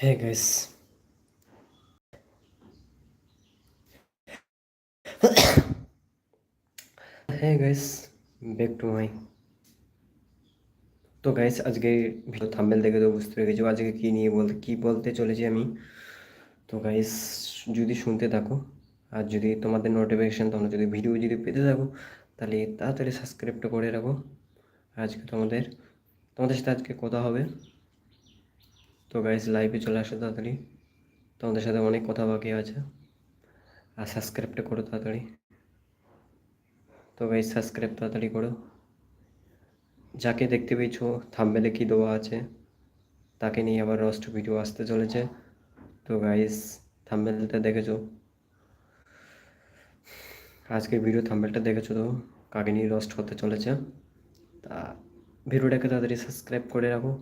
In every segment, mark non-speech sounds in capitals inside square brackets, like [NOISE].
Hey guys. hey guys, back to my তো guys আজকে video thumbnail দেখে তো বুঝতে পেরেছ আজকে কী নিয়ে বলতে কী বলতে চলেছি আমি। তো গাইস যদি শুনতে থাকো আর যদি তোমাদের নোটিফিকেশান তোমরা যদি ভিডিও যদি পেতে থাকো তাহলে তাড়াতাড়ি সাবস্ক্রাইবটা করে রাখো। আজকে তোমাদের তোমাদের সাথে আজকে কথা হবে। তো গাইজ লাইভে চলে আসো তাড়াতাড়ি। তোমাদের সাথে অনেক কথা বাকি আছে। আর সাবস্ক্রাইবটা করো তাড়াতাড়ি। তো গাইজ সাবস্ক্রাইব তাড়াতাড়ি করো। যাকে দেখতে পেয়েছ থাম্বেলে কী দেওয়া আছে, তাকে নিয়ে আবার রস্ট ভিডিও আসতে চলেছে। তো গাইজ থাম্বেলটা দেখেছ? আজকের ভিডিও থাম্বেলটা দেখেছ তো? কাকে নিয়ে রস্ট হতে চলেছে? তা ভিডিওটাকে তাড়াতাড়ি সাবস্ক্রাইব করে রাখো।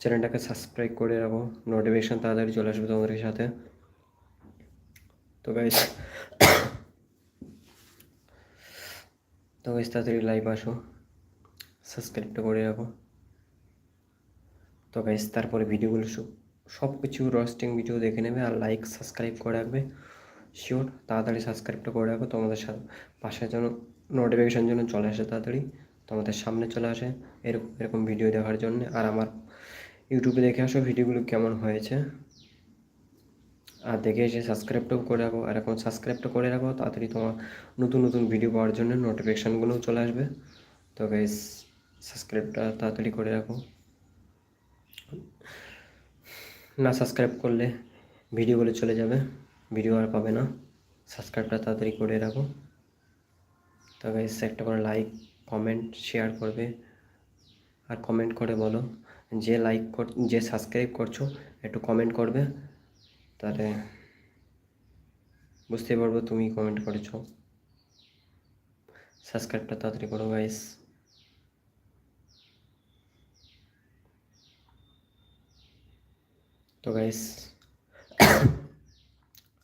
চ্যানেলটাকে সাবস্ক্রাইব করে রাখো। নোটিফিকেশান তাড়াতাড়ি চলে আসবে তোমাদের সাথে। তো গাইস তো গাইস তাড়াতাড়ি লাইভ আসো। সাবস্ক্রাইবটা করে রাখো। তো গাইস তারপরে ভিডিওগুলো সব কিছু রস্টিং ভিডিও দেখে নেবে আর লাইক সাবস্ক্রাইব করে রাখবে। শিওর তাড়াতাড়ি সাবস্ক্রাইবটা করে রাখো। তোমাদের সাথে পাশে যেন নোটিফিকেশান যেন চলে আসে তাড়াতাড়ি, তোমাদের সামনে চলে আসে। এরকম এরকম ভিডিও দেখার জন্য। আর আমার ইউটিউবে দেখে আসো ভিডিওগুলো কেমন হয়েছে। আর দেখে এসে সাবস্ক্রাইবটাও করে রাখো। আর এখন সাবস্ক্রাইবটা করে রাখো, তাড়াতাড়ি তোমার নতুন নতুন ভিডিও পাওয়ার জন্য নোটিফিকেশানগুলোও চলে আসবে। তো গাইস সাবস্ক্রাইবটা তাড়াতাড়ি করে রাখো। না সাবস্ক্রাইব করলে ভিডিওগুলো চলে যাবে। ভিডিও আর পাবে না। সাবস্ক্রাইবটা তাড়াতাড়ি করে রাখো। তো গাইস একটা করে লাইক কমেন্ট শেয়ার করবে। আর কমেন্ট করে বলো। যে লাইক কর, যে সাবস্ক্রাইব করছ, একটু কমেন্ট করবে। তাহলে বুঝতে পারব তুমি কমেন্ট করেছ। সাবস্ক্রাইবটা তাড়াতাড়ি করো গাইস তো গাইস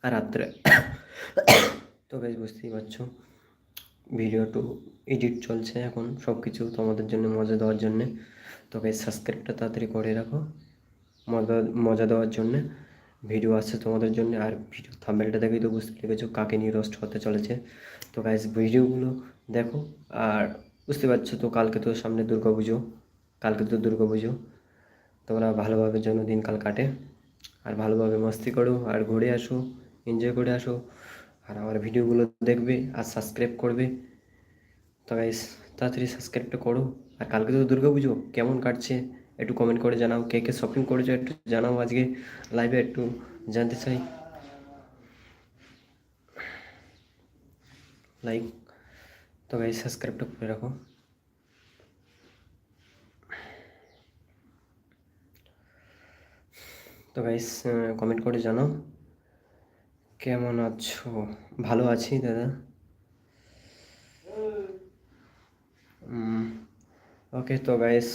আর [COUGHS] রাত্রে [COUGHS] তো গাইস বুঝতেই পারছ। ভিডিও টু এডিট চলছে এখন সব কিছু তোমাদের জন্য, মজা দেওয়ার জন্যে। তো গাইস সাবস্ক্রাইবটা তাড়াতাড়ি করে রাখো। মজা মজা দেওয়ার জন্যে। ভিডিও আসছে তোমাদের জন্য। আর ভিডিও থাম্বেলটা দেখেই তো বুঝতে পেরেছ কাকে নিয়ে রোস্ট হতে চলেছে। তো গাইস ভিডিওগুলো দেখো। আর বুঝতে পারছ তো কালকে তো সামনে দুর্গা পুজো কালকে তো দুর্গা পুজো তোমরা ভালোভাবে যেন দিনকাল কাটে। আর ভালোভাবে মস্তি করো। আর ঘুরে আসো। এনজয় করে আসো। আর আমার ভিডিওগুলো দেখবে আর সাবস্ক্রাইব করবে। তো গাইস তাড়াতাড়ি সাবস্ক্রাইবটা করো। আর কালকে তো দুর্গা পুজো, কেমন কাটছে? একটু কমেন্ট করে জানাও, কে কে শপিং করেছ একটু জানাও আজকে লাইভে একটু জানতে চাই। লাইক তো গাইস সাবস্ক্রাইবটা করে রাখো। তো গাইস কমেন্ট করে জানাও। কেমন আছো? ভালো আছি দাদা। ওকে তো গাইস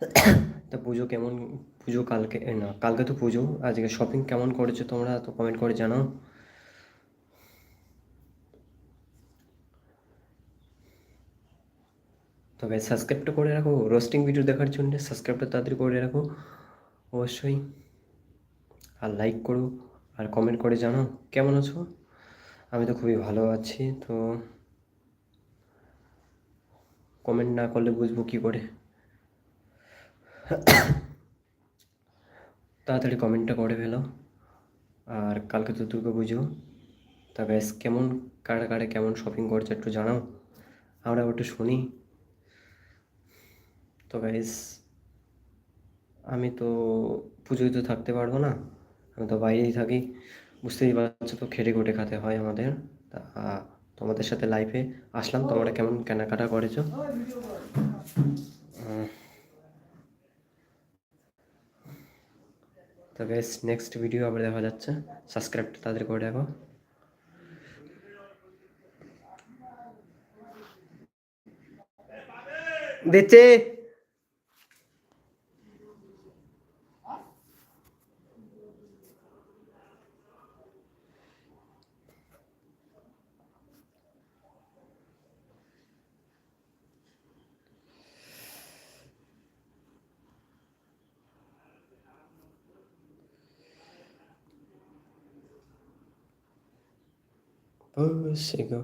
[COUGHS] তো পুজো কেমন, পুজো কালকে না, কালকে তো পুজো, আজকে শপিং কেমন করেছ তোমরা, তো কমেন্ট করে জানাও। তো গাইস সাবস্ক্রাইবটা করে রাখো রোস্টিং ভিডিও দেখার জন্য সাবস্ক্রাইবটা তাড়াতাড়ি করে রাখো, অবশ্যই। আর লাইক করো, আর কমেন্ট করে জানাও, কেমন আছো? আমি তো খুবই ভালো আছি, তো কমেন্ট না করলে বুঝব কী করে। তাড়াতাড়ি কমেন্টটা করে ফেলো, আর কালকে তো দুর্গা পুজো। তা ব্যাস, কেমন, কারা কারে কেমন শপিং করছে একটু জানাও, আমরা একটু শুনি। তো গাইস আমি তো পুজোয় তো থাকতে পারব না, আমি তো বাইরেই থাকি। বুঝতেই পারছ তো খেটে খুটে খেতে হয় আমাদের। তা তোমাদের সাথে লাইফে আসলাম। তোমরা কেমন কেনাকাটা করেছ? তো বেশ নেক্সট ভিডিও আবার দেখা যাচ্ছে। সাবস্ক্রাইবটা তাদের করে দেখো দিচ্ছে। অবশ্যই গো